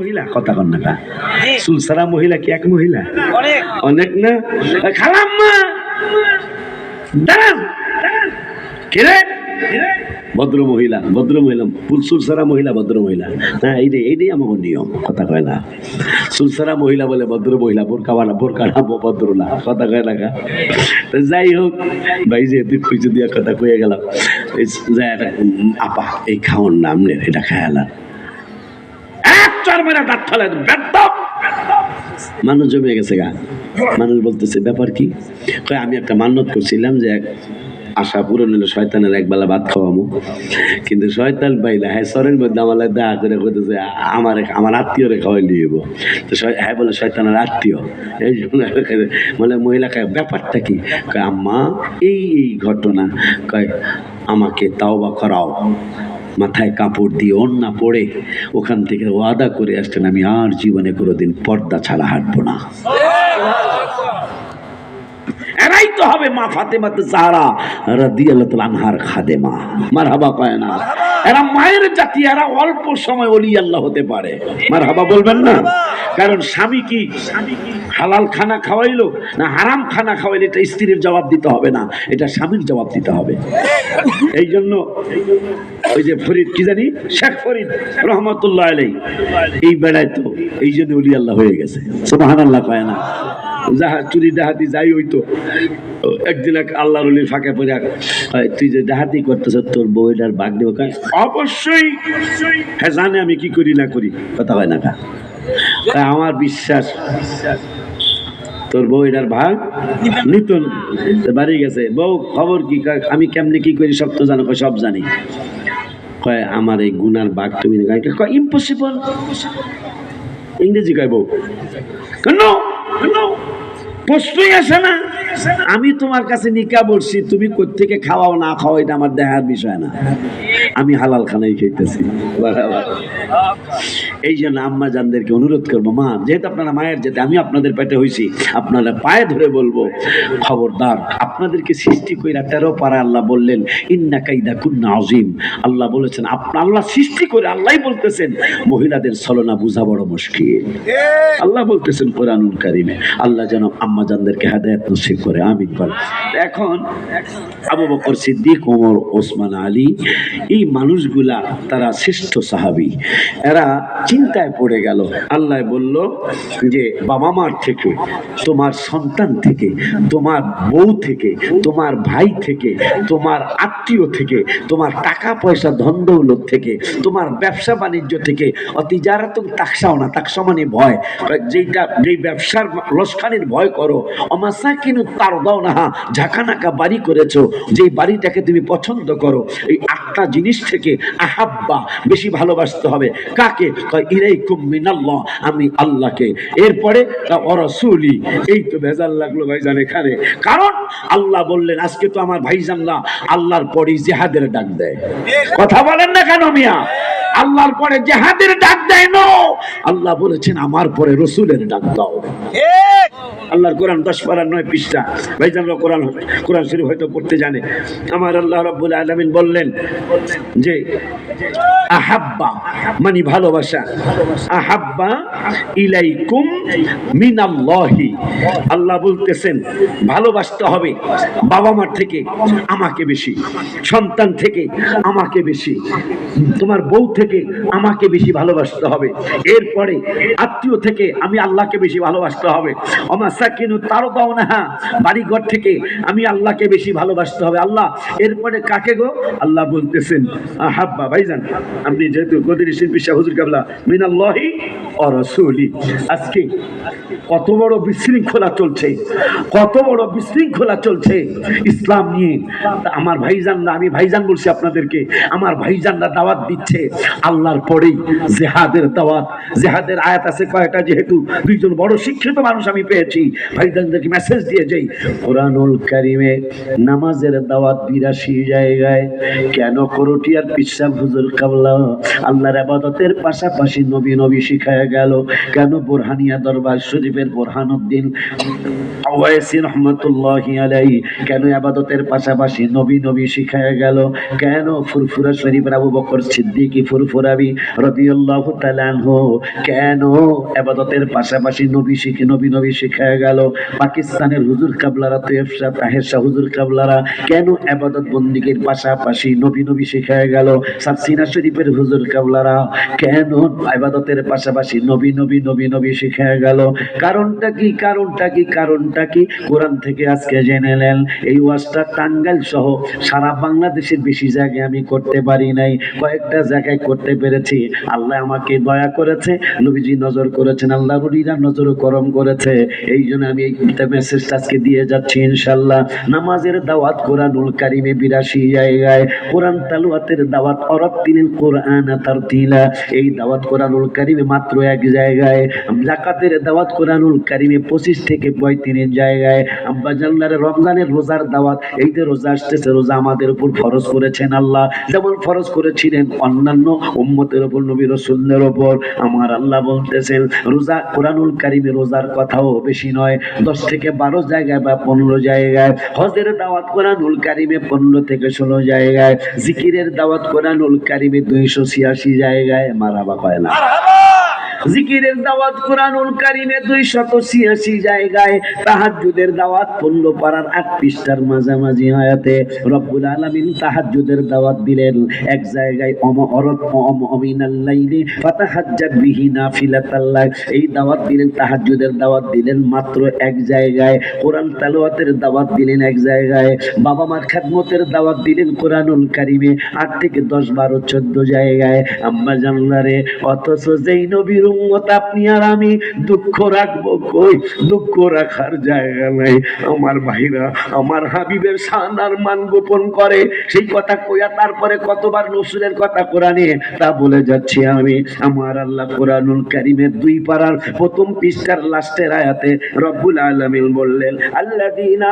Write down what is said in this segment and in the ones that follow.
মহিলা? কথা সুলসারা মহিলা কি এক মহিলা? অনেক। অনেক না? খালাম্মা! দাঁড়ান। কে রে? ভদ্র মহিলা ভদ্র মহিলা। সুলসারা মহিলা ভদ্র মহিলা। হ্যাঁ এইটাই এইটাই আমার নিয়ম। কথা কয় না। সুলসারা মহিলা বলে ভদ্র মহিলা বোরকা বানা বোরকা না ভদ্র না। কথা কয় না তো যাই হোক ভাই যেহেতু কিছু দিয়ে কথা কয়ে গেলাম। যে আপা এই খাওয়ার নাম নে এটা খেয়ালাম এক চার মেরা দাঁত ফেলে মানুষ জমে গেছে গা। মানুষ বলতেছে, ব্যাপার কি? আমি একটা মান্যত করছিলাম যে আশা পূরণ হলো শয়তানের একবেলা ভাত খাওয়ামো। কিন্তু শয়তান পাইলা হ্যাঁ সরের মধ্যে আমার দেখা করে কইতেছে, আমার আমার আত্মীয়রে খাওয়াই লিয়েব তো হ্যাঁ বলে শয়তানের আত্মীয়। এই মানে মহিলা কয়, ব্যাপারটা কি? কয়, আম্মা, এই এই ঘটনা, কয়, আমাকে তাওবা করাও। মাথায় কাপড় দিয়ে অন্না পড়ে ওখান থেকে ওয়াদা করে আসছেন আমি আর জীবনে কোনোদিন পর্দা ছাড়া হাঁটবো না। এরাই তো হবে মা ফাতেমাতে সাহারা রাদিয়াল্লাহু তাআলা আনহার খাদেমা। মারহাবা কয় না এরা মায়ের জাতি এরা অল্প সময় ওলি আল্লাহ হতে পারে। মারহাবা বলবেন না? কারণ স্বামী কি? হালাল খানা খাওয়াইলো না হারাম খানা খাওয়াইলে এটা স্ত্রীর জবাব দিতে হবে না এটা স্বামীর জবাব দিতে হবে। এই জন্য ওই যে ফরিদ কি জানি? শেখ ফরিদ রহমতুল্লাহ আলাই এই বেড়ায় তো এই জন্য উলি আল্লাহ হয়ে গেছে। সুবাহান আল্লাহ পায় না? যাহা চুরি ডাহাতি যাই হইতো। একদিন এক আল্লাহ অলির ফাঁকে পড়ে তুই যে ডাহাতি করতেছ, তোর বউটার বাঘ দেবো অবশ্যই। হ্যাঁ জানে আমি কি করি, না করি, কথা হয় না আমার বিশ্বাস, তোর বউ এটার ভাগ নিত তো বাড়ি গেছে। বউ, খবর কি আমি কেমনে কি করি, সব তো জানো সব জানি। কয়, আমার এই গুনার বাঘ তুমি ইম্পসিবল ইংরেজি কয় বউ? কেন? প্রশ্নই আসে না। আমি তোমার কাছে নিকা বলছি, তুমি কোথেকে খাওয়াও না খাওয়া এটা আমার দেখার বিষয় না। আমি হালাল খানাই খাইতেছি। এই জন্য আম্মা জানদেরকে অনুরোধ করব, মা, যেহেতু আপনারা মায়ের যেতে আমি আপনাদের পেটে হয়েছি আপনারা পায়ে ধরে বলব, খবরদার, আপনাদেরকে সৃষ্টি কইরা তেরো পারা আল্লাহ বললেন, ইন্না কাইদা কুন্না আজিম আল্লাহ বলেছেন, আপনা, আল্লাহ সৃষ্টি করে আল্লাহ বলতেছেন, মহিলাদের ছলনা বোঝা বড় মুশকিল। আল্লাহ বলতেছেন কোরআনুল কারিমে, আল্লাহ যেন আম্মা জানদেরকে হেদায়ত নসিব করে, আমিন বল এখন আবু বকর সিদ্দিক, ওমর, ওসমান আলী এই মানুষগুলা তারা শ্রেষ্ঠ সাহাবি। এরা চিন্তায় পড়ে গেল। আল্লাহ বলল যে বাবা মার থেকে, তোমার সন্তান থেকে, তোমার বউ থেকে, তোমার ভাই থেকে, তোমার আত্মীয় থেকে, তোমার টাকা পয়সা ধন দৌলত থেকে, তোমার ব্যবসা বাণিজ্য থেকে অতিজারাত তাকসাও না তাকসা মানে ভয় যেটা যেই ব্যবসার লস্কানির ভয় করো অমাসা কিনু তার দাও না ঝাঁকানাকা বাড়ি করেছ, যেই বাড়িটাকে তুমি পছন্দ করো, এই আটটা জিনিস থেকে আহাব্বা বেশি ভালোবাসতে হবে। কাকে? আমি আল্লাহকে। এরপরে অরসুলি। এই তো ভেজাল লাগল ভাইজান এখানে। কারণ আল্লাহ বললেন, আজকে তো আমার ভাইজানরা আল্লাহর পরই জেহাদের ডাক দেয়। কথা বলেন না কেন মিয়া? আল্লাহর পরে জেহাদের ডাক দেয় নো। আল্লাহ বলেছেন আমার পরে রসুলের ডাক দাও। আল্লাহর কোরআন দশ পারার নয় পৃষ্ঠা। ভাইজানরা কোরআন কোরআন শরীফ হয়তো পড়তে জানে। আমার আল্লাহ রব্বুল আলমিন বললেন যে আহাব্বা মানে ভালোবাসা। আহাব্বা ইলাইকুম মিনাল্লাহি। আল্লাহ বলতেছেন ভালোবাসতে হবে বাবা মার থেকে আমাকে বেশি সন্তান থেকে আমাকে বেশি। তোমার বউ থেকে আমাকে বেশি ভালোবাসতে হবে। এরপরে আত্মীয় থেকে আমি আল্লাহকে বেশি ভালোবাসতে হবে। অমাসা কিন্তু তারও পাও না বাড়িঘর থেকে আমি আল্লাহকে বেশি ভালোবাসতে হবে। আল্লাহ, এরপরে কাকে গো? আল্লাহ বলতেছেন, আহাব্বা ভাইজান, আপনি যেহেতু গদির শিল্পী শাহ হুজুর কাবলা, মিনাল্লাহি ও রসুলি। আজকে কত বড় বিশৃঙ্খলা চলছে, কত বড় বিশৃঙ্খলা চলছে ইসলাম নিয়ে। আমার ভাইজানরা, আমি ভাইজান বলছি আপনাদেরকে, আমার ভাইজানরা দাওয়াত দিচ্ছে। আল্লাহর পরেই জেহাদের দাওয়াত, জেহাদের আয়াত আছে কয়টা? যেহেতু দুইজন বড় শিক্ষিত মানুষ আমি পেয়েছি। ভাইজানদেরকে মেসেজ দিয়ে যাই। কোরআনুল কারিমে নামাজের দাওয়াত বিরাশি জায়গায়। কেন করটিয়ার পিসাব হুজুর কাবলা? আল্লাহর আবাদতের পাশাপাশি নবী নবী শিখায় গেল। কেন বোরহানিয়া দরবার শরীফের বোরহানুদ্দিন ওয়াইসি রহমতুল্লাহ আলাই কেন আবাদতের পাশাপাশি নবী নবী শিখায় গেল? কেন ফুরফুরা শরীফের আবু বকর সিদ্দিকি কেন পাশাপাশি নবী শিখে নবী নবী শিখায় গেল? পাকিস্তানের হুজুর কাবলারা তৈয়ব শাহ তাহের শাহ হুজুর কাবলারা, কেন পাশাপাশি নবী নবী শিখায় গেল? শরীফের হুজুর কাবলারা, কেন আবাদতের পাশাপাশি নবী নবী নবী নবী শিখায় গেল? কারণটা কি কারণটা কি কারণটা কি? কোরআন থেকে আজকে জেনে নেন, এই ওয়াজটা টাঙ্গাইল সহ সারা বাংলাদেশের বেশি জায়গায় আমি করতে পারি নাই। কয়েকটা জায়গায় করতে পেরেছি। আল্লাহ আমাকে দয়া করেছে, নবীজি নজর করেছেন, আল্লাহ রুলিরা নজর করম করেছে। এই জন্য আমি এই মেসেজটা আজকে দিয়ে যাচ্ছি ইনশাল্লাহ নামাজের দাওয়াত কোরআনুল কারিমে বিরাশি জায়গায়। কোরআন তালুয়াতের দাওয়াত অরত্তিনিল কোরআন তার তিলা এই দাওয়াত কোরআনুল কারিমে মাত্র এক জায়গায়। জাকাতের দাওয়াত কোরআনুল কারিমে পঁচিশ থেকে পঁয়ত্রিশ জায়গায়। আব্বা জাল্লার রমজানের রোজার দাওয়াত, এই যে রোজা আসতেছে, রোজা আমাদের উপর ফরজ করেছেন আল্লাহ। যেমন ফরজ করেছিলেন অন্যান্য উম্মতের ওপর, নবী রসুলের ওপর। আমার আল্লাহ বলতেছেন, রোজা, কোরআনুল কারিমে রোজার কথাও বেশি নয়। দশ থেকে বারো জায়গায় বা পনেরো জায়গায়। হজের দাওয়াত কোরআনুল কারিমে পনেরো থেকে ষোলো জায়গায়। জিকিরের দাওয়াত কোরআনুল কারিমে দুইশো ছিয়াশি জায়গায়। মারাবা কয় না। জিকিরের দাওয়াত কোরআনুল কারিমে দুই শত ছিয়াশি জায়গায়, তাহাজ্জুদের দাওয়াত পনেরো পাড়ার আট পৃষ্ঠার মাঝামাঝি আয়াতে রব্বুল আলামিন তাহাজ্জুদের দাওয়াত দিলেন। এক জায়গায় অম অরত অম অমিনাল্লাইলি বিহি নাফিলাতাল্লাহ এই দাওয়াত দিলেন, তাহাজ্জুদের দাওয়াত দিলেন মাত্র এক জায়গায়। কোরআন তালাওয়াতের দাওয়াত দিলেন এক জায়গায়। বাবা মার খেদমতের দাওয়াত দিলেন কোরআনুল কারিমে আট থেকে দশ বারো চোদ্দ জায়গায়। আম্মা জানলারে, অথচ যেই নবীর উম্মত, আপনি আর আমি দুঃখ রাখব কই? দুঃখ রাখার জায়গা নাই। আমার ভাইরা, আমার হাবিবের সানার মান গোপন করে। সেই কথা কইয়া তারপরে কতবার নসুরের কথা কোরআনে? তা বলে যাচ্ছি আমি। আমার আল্লাহ কোরআনুল কারিমের দুই পাড়ার প্রথম পৃষ্ঠার লাস্টের আয়াতে রব্বুল আলামিন বললেন, আল্লাযীনা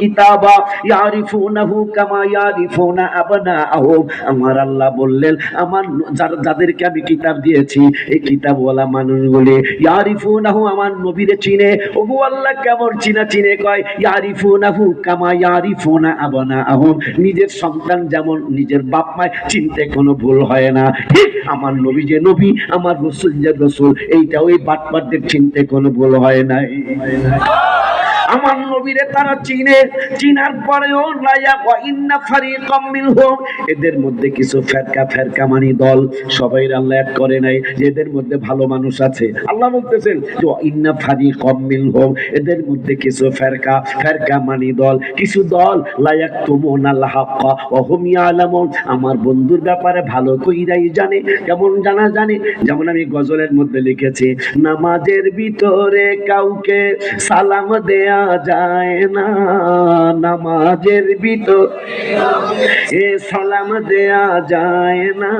কিতাবা ইয়ারিফুনাহু কামা ইয়ারিফুনা আমার আল্লাহ বললেন, আমার যাদেরকে আমি কিতাব দিয়েছি এই মানুষগুলি, ইয়ারিফুনাহু আমার নবীরে চিনে। আল্লাহ কেমন চিনা চিনে কয়, ইয়ারিফুনাহু কামা ইয়ারিফুনা আবনাআহুম। নিজের সন্তান যেমন নিজের বাপ মায় চিনতে কোনো ভুল হয় না। আমার নবী যে নবী, আমার রসুল যে রসুল এইটা ওই বাটপাটদের চিনতে কোনো ভুল হয় নাই। আমার নবীরে তারা চিনে, চিনার পরেও ফারিকাম মিনহুম। এদের মধ্যে কিছু ফেরকা ফেরকা মানি দল সবাই আল্লাহ এক করে নাই, এদের মধ্যে ভালো মানুষ আছে। আল্লাহ বলতেছেন যে ইন্না ফারিকাম মিনহুম। এদের মধ্যে কিছু ফেরকা ফেরকা মানি দল, কিছু দল লায়াক তুমুনাল হাক্কা ওয়া অহমিয়া ইয়ালামুন। আমার বন্ধুর ব্যাপারে ভালো কইরাই জানে, কেমন জানা জানে? যেমন আমি গজলের মধ্যে লিখেছি, নামাজের ভিতরে কাউকে সালাম দেয়া যায় না নামাজের এ সালাম দেয়া যায় না,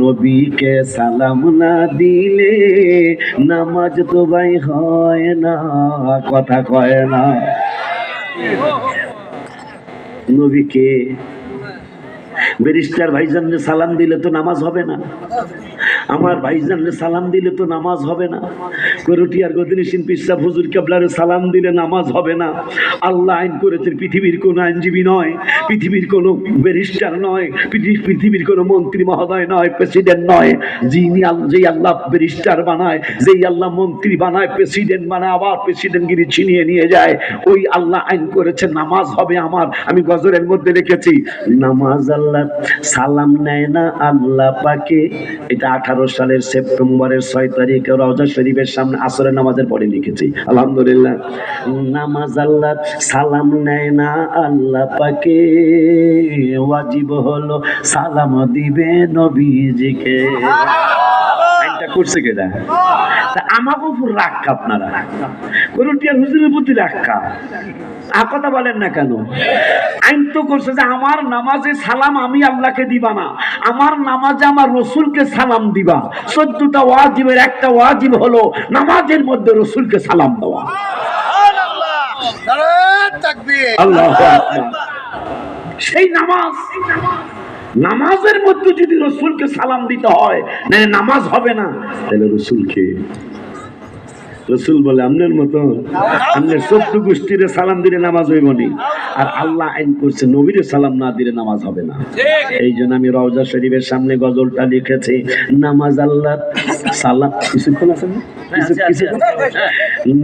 নবীকে সালাম না দিলে নামাজ তো ভাই হয় না, কথা কয় না। নবীকে ব্যারিস্টার ভাইজানকে সালাম দিলে তো নামাজ হবে না। আমার ভাইজানকে সালাম দিলে তো নামাজ হবে না। করটিয়ার গদিনিসিন পিসা হুজুর কেবলারে সালাম দিলে নামাজ হবে না। আল্লাহ আইন করেছেন, পৃথিবীর কোনো আইনজীবী নয়, পৃথিবীর কোনো ব্যারিস্টার নয় পৃথিবীর কোনো মন্ত্রী মহোদয় নয়, প্রেসিডেন্ট নয়। যিনি যেই আল্লাহ ব্যারিস্টার বানায়, যেই আল্লাহ মন্ত্রী বানায়, প্রেসিডেন্ট বানায় আবার প্রেসিডেন্টগিরি ছিনিয়ে নিয়ে যায়। ওই আল্লাহ আইন করেছে নামাজ হবে আমার। আমি গজরের মধ্যে লিখেছি নামাজ আল্লাহ সালাম নেয় না, আল্লাহ পাকে। এটা আঠারো সালের সেপ্টেম্বরের ছয় তারিখে রওজা শরীফের সামনে আসরের নামাজের পরে লিখেছি। আলহামদুলিল্লাহ। নামাজ আল্লাহ সালাম নেয় না আল্লাহ পাকে। ওয়াজিব হলো সালাম দিবে নবীজিকে। করছে কেটা আমাকে উপর রাখা আপনারা। করুটিয়ার হুজুরের প্রতি রাখা আর কথা বলেন না কেন? আইন তো করছে যে আমার নামাজে সালাম আমি আল্লাহকে দিবা না। আমার নামাজে আমার রসুলকে সালাম দিবা। চোদ্দটা ওয়াজিবের একটা ওয়াজিব হলো নামাজের মধ্যে রসুলকে সালাম দেওয়া। নারায়ণ তাকবীর। আল্লাহ সেই নামাজ। নামাজের মধ্যে যদি রসুলকে সালাম দিতে হয় নামাজ হবে না। তাহলে রসুলকে রসুল বলে আমনের মতো আমনের চোদ্দ গোষ্ঠীরে সালাম দিলে নামাজ হইব নি। আর আল্লাহ আইন করছে নবীরে সালাম না দিলে নামাজ হবে না। এই জন্য আমি রওজা শরীফের সামনে গজলটা লিখেছি নামাজ আল্লাহ সালাম কিছুক্ষণ আছে না?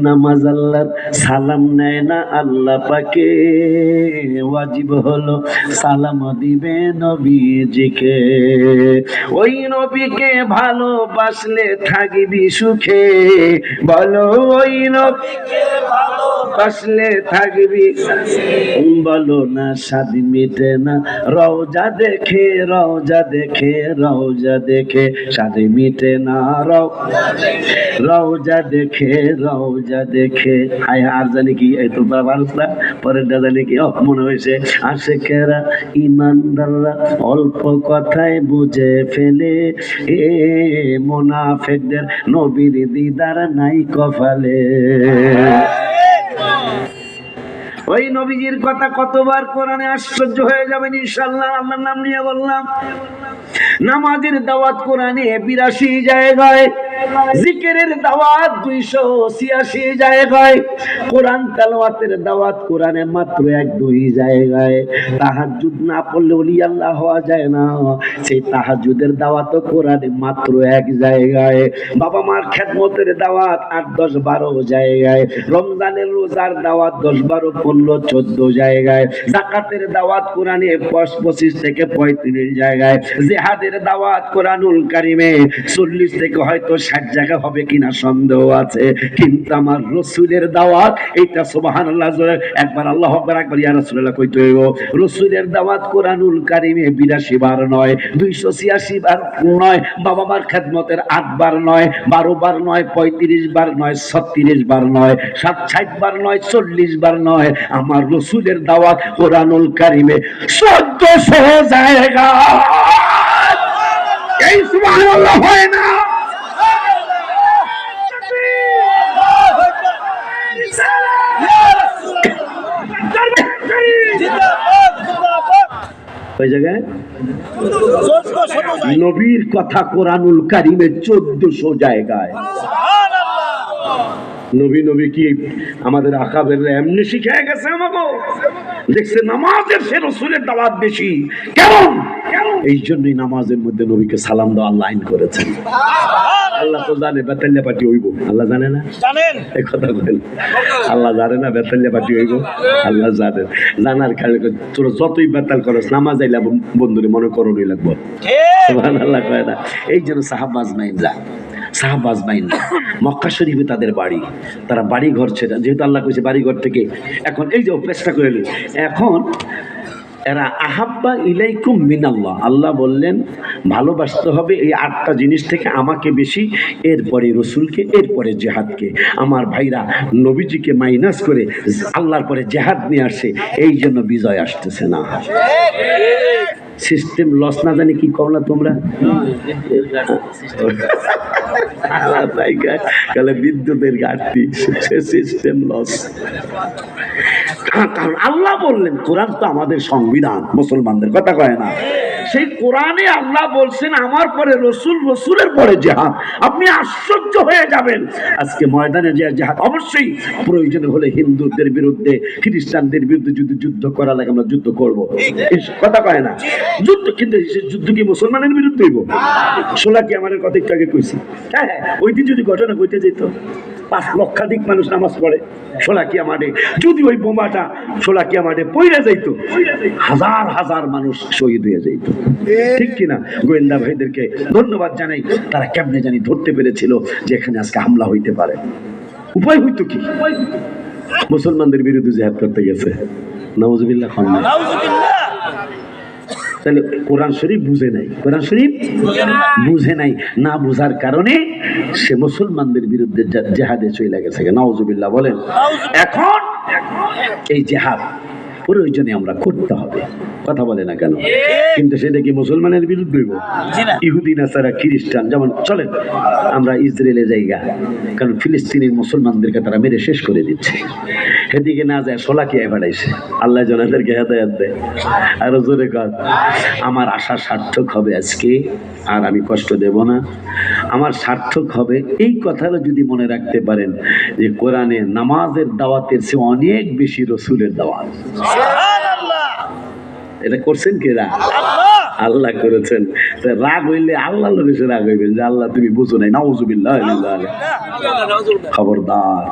নামাজ আল্লাহর সালাম নেয় না আল্লাহ পাকে। ওয়াজিব হলো সালাম দিবে নবীজিকে। ওই নবীকে ভালোবাসলে থাকবি সুখে। বলো ওই নবীকে ভালোবাসলে থাকবি। বলো না, স্বাদ মিটে না। রওজা দেখে রওজা দেখে রওজা দেখে, স্বাদ মিটে না। রও রওজা দেখে রওজা দেখে। হায় আর জানি কি, এই তো না পরের জানি কি, ও, মনে হয়েছে, আশেকেরা, ইমানদাররা অল্প কথায় বুঝে ফেলে। এ, মোনাফেকদের নবীর দিদার নাই কপালে। ওই নবীজির কথা কতবার কোরআনে আশ্চর্য হয়ে যাবেন ইনশাল্লাহ আল্লাহর নাম নিয়ে বললাম। নামাজের দাওয়াত কোরআনে বিরাশি জায়গায়। জিকিরের দাওয়াত দুইশো ছিয়াশি জায়গায়, কোরআন দাওয়াত কোরআনে মাত্র এক দুই জায়গায়। তাহাজুদ না পড়লে আল্লাহ হওয়া যায় না। সেই তাহাজুদের দাওয়াত কোরআনে মাত্র এক জায়গায়। বাবা মার খেদমতের দাওয়াত আট, দশ, বারো জায়গায়। রমজানের রোজার দাওয়াত দশ, বারো, পনেরো, চোদ্দ জায়গায়। জাকাতের দাওয়াত কোরআনে পঁচ- পঁচিশ থেকে পঁয়ত্রিশ জায়গায়। জেহাদের দাওয়াত কোরআনুল কারিমে চল্লিশ থেকে হয়তো ষাট জায়গা হবে কিনা সন্দেহ আছে। কিন্তু আমার রসুলের দাওয়াত, এইটা সোবাহান একবার আল্লাহ একবার ইয়া রসুল্লাহ কইতে হইব। রসুলের দাওয়াত কোরআনুল কারিমে বিরাশি বার নয়, দুইশো ছিয়াশি বার নয়, বাবা মার খেদমতের আট বার নয়, বারো বার নয়, পঁয়ত্রিশ বার নয়, ছত্রিশ বার নয় সাত ষাট বার নয়, চল্লিশ বার নয়। আমার রসুলের দাওয়াত কোরআনুল কারিমে চোদ্দশো জায়গা। এই সুবহানাল্লাহ হয় না। ওই জায়গায়? নবীর কথা কোরআনুল কারিমে চোদ্দশো জায়গায়। নবী নবী কি আমাদের আকাবের এমনি শিখে গেছে আমাকে? দেখছে নামাজের সে রসুলের দাওয়াত বেশি। কেমন? এই জন্যই নামাজের মধ্যে নবীকে সালাম দেওয়া লাইন করেছেন। আল্লাহ তো জানে বেতাল্লা পাটি হইব। আল্লাহ জানে না? জানেন? এই কথা বলেন। আল্লাহ জানে না বেতাল্লা পাটি হইব? আল্লাহ জানে। জানার কারণে তোর যতই বেতাল করস নামাজ আইলা বন্ধুরে মনে করণই লাগবো। সুবহানাল্লাহ কয় না। এই জন্য সাহাবাজ মাইনরা সাহাবাজ মাইনরা মক্কা শরীফে তাদের বাড়ি তারা বাড়ি ঘর ছেড়ে যেহেতু আল্লাহ কইছে বাড়ি ঘর থেকে এখন এই যে অভ্যাসটা করে এখন এরা আহাব্বা ইলাইকুম মিনাল্লাহ। আল্লাহ বললেন, ভালোবাসতে হবে এই আটটা জিনিস থেকে আমাকে বেশি, এরপরে রসুলকে, এরপরে জেহাদকে। আমার ভাইরা নবীজিকে মাইনাস করে আল্লাহর পরে জেহাদ নিয়ে আসে, এই জন্য বিজয় আসতেছে না। সিস্টেম লস না জানি কি করলা তোমরা? কালে বিদ্যুতের ঘাটতি সিস্টেম লস কারণ আল্লাহ বললেন, কোরআন তো আমাদের সংবিধান, মুসলমানদের কথা কয় না। সেই কোরআনে আল্লাহ বলছেন, আমার পরে রসুল, রসুলের পরে জেহাদ। আপনি আশ্চর্য হয়ে যাবেন। আজকে ময়দানে যে জেহাদ, অবশ্যই প্রয়োজন হলে হিন্দুদের বিরুদ্ধে, খ্রিস্টানদের বিরুদ্ধে যদি যুদ্ধ করা লাগে আমরা যুদ্ধ করব। কথা কয় না। যুদ্ধ কিন্তু যুদ্ধ কি মুসলমানের বিরুদ্ধে হইব? সোলা কি আমাদের কথা একটু আগে কইছি? হ্যাঁ হ্যাঁ ওই দিন যদি ঘটনা ঘটে যেত পাঁচ লক্ষাধিক মানুষ নামাজ পড়ে সোলাকিয়া মাঠে যদি ওই বোমাটা সোলাকিয়া মাঠে পইরা যাইতো হাজার হাজার মানুষ শহীদ হয়ে যাইত। ঠিক কিনা? গোয়েন্দা ভাইদেরকে ধন্যবাদ জানাই তারা কেমনে জানি ধরতে পেরেছিল যে এখানে আজকে হামলা হইতে পারে। উপায় হইতো কি? মুসলমানদের বিরুদ্ধে জেহাদ করতে গেছে। নাউজুবিল্লাহ। তাহলে কোরআন শরীফ বুঝে নাই। কোরআন শরীফ বুঝে নাই। না বুঝার কারণে সে মুসলমানদের বিরুদ্ধে জেহাদে চলে গেছে নওয়াজুবিল্লাহ বলেন। এখন এই জেহাদ প্রয়োজনে আমরা করতে হবে। কথা বলে না কেন? কিন্তু সেটা কি মুসলমানের বিরুদ্ধে হইব? ইহুদি নাসারা খ্রিস্টান যেমন চলেন আমরা ইসরায়েলে জায়গা। কারণ ফিলিস্তিনের মুসলমানদেরকে তারা মেরে শেষ করে দিচ্ছে। সেদিকে না যায় সোলাকিয়ায় বাড়াইছে? আল্লাহ জনাদেরকে হেদায়াত দেয়। আরও জোরে কর। আমার আশা সার্থক হবে আজকে আর আমি কষ্ট দেব না। আমার সার্থক হবে। এই কথাটা যদি মনে রাখতে পারেন যে কোরআনে নামাজের দাওয়াতের চেয়ে অনেক বেশি রসুলের দাওয়াত। এটা করছেন কেরা আল্লাহ! করেছেন। রাগ হইলে আল্লাহ বেশি রাগ হইবেন যে আল্লাহ তুমি বুঝো নাই। নাউজুবিল্লাহ খবরদার।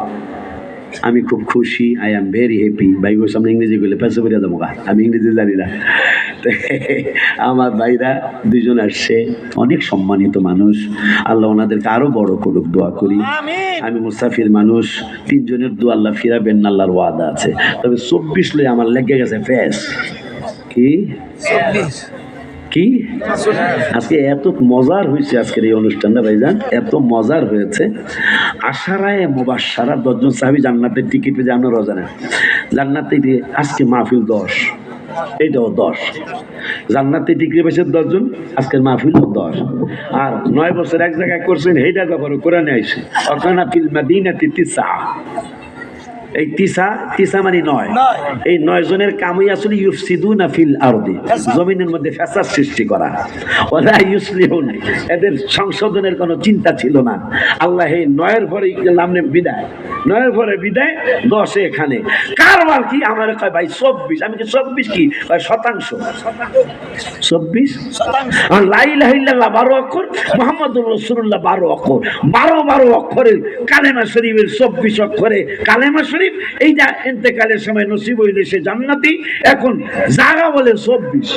আমি খুব খুশি আই এম ভেরি হ্যাপি ভাই বসে আমরা ইংরেজি করলে পেশা বেরিয়ে দেবো গা। আমি ইংরেজি জানি না। আমার ভাইরা দুজন আসছে। অনেক সম্মানিত মানুষ। আল্লাহ ওনাদেরকে আরও বড় করুক দোয়া করি। আমি মুসাফির মানুষ। তিনজনের দোয়া আল্লাহ ফিরাবেন আল্লাহর ওয়াদা আছে। তবে চব্বিশ লই আমার লেগে গেছে ফেস কি? কি? আজকে এত মজার হয়েছে আজকের এই অনুষ্ঠানটা ভাইজান। এত মজার হয়েছে। আশারায় মোবাসারা দশজন সাহাবি জান্নাতের টিকিট পেয়ে আমরা রোজানা জান্নাতে দিয়ে আজকে মাহফিল দশ। এইটাও দশ। জান্নাতে টিকিট পেয়েছে দশজন আজকের মাহফিলও দশ। আর নয় বছর এক জায়গায় করছেন এইটার ব্যাপারে কোরআনে আইসে অকানা ফিল মাদিনা তিসা এই তিসা তিসা মানে নয়। এই নয় জনের কামই আসলে ইউফসিদুনা ফিল আরদি। জমিনের মধ্যে ফ্যাসাদ সৃষ্টি করা। ওরা ইউসলিহুন। এদের সংশোধনের কোনো চিন্তা ছিল না। আল্লাহ এই নয়ের পরে নামনে বিদায়। নয়ের পরে বিদায় দশে এখানে। কারবার কি? আমার কয় ভাই চব্বিশ। আমি কি চব্বিশ কি? শতাংশ। চব্বিশ? আর লাইলাহ বারো অক্ষর। মোহাম্মদ রসুল্লাহ বারো অক্ষর। বারো বারো অক্ষরের কালেমা শরীফের চব্বিশ অক্ষরে কালেমা শরীফ এইটা এতেকালের সময় নসিব হইলে সে জান্নাতি এখন জাগা বলে চব্বিশ।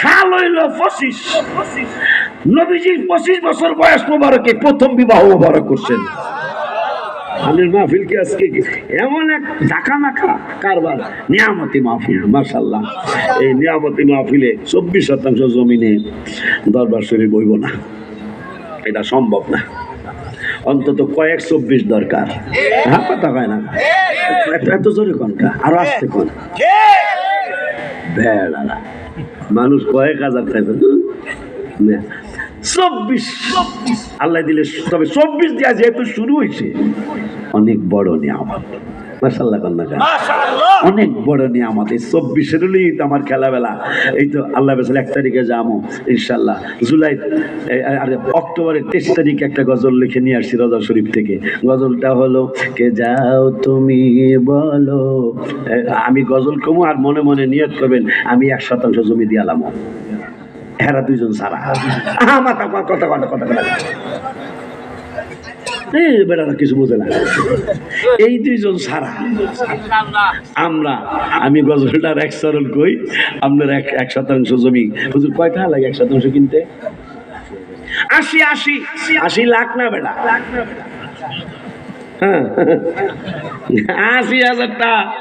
সাল হইল পঁচিশ। নবীজির পঁচিশ বছর বয়স মোবারকে প্রথম বিবাহ মোবারক করছেন। মাহফিলকে আজকে এমন এক ঢাকা নাকা কারবার নিয়ামতি মাহফিল মার্শাল্লাহ এই নিয়ামতি মাহফিলে চব্বিশ শতাংশ জমিনে দরবার শরীফ বইব না। এটা সম্ভব না। অন্তত কয়েক চব্বিশ দরকার। হ্যাঁ কথা হয় না। এত- জোরে কনকা আরও আসতে কন? মানুষ কয়েক হাজার খাইবে। চব্বিশ। আল্লাহ দিলে তবে চব্বিশ দেওয়া যেহেতু শুরু হয়েছে অনেক বড় নিয়ামত। মাসাল্লাহ কন্যা অনেক বড় নিয়ামত এই চব্বিশের তো আমার খেলাবেলা। এই তো আল্লাহ বেসাল এক তারিখে যাব ইনশাল্লাহ জুলাই আর অক্টোবরের তেইশ তারিখে একটা গজল লিখে নিয়ে আসছি রজা শরীফ থেকে। গজলটা হলো কে যাও তুমি বলো। আমি গজল কমু আর মনে মনে নিয়ত করবেন আমি এক শতাংশ জমি দিয়ালাম এরা দুইজন সারা আমার কথা কথা কথা কথা। এই বেড়ারা কিছু বোঝে না। এই দুইজন সারা। আমরা, আমি গজলটার এক সরল কই, আপনার এক এক শতাংশ জমি। হুজুর কয়টা লাগে এক শতাংশ কিনতে? আশি আশি। আশি লাখ না বেটা? হ্যাঁ। আশি হাজারটা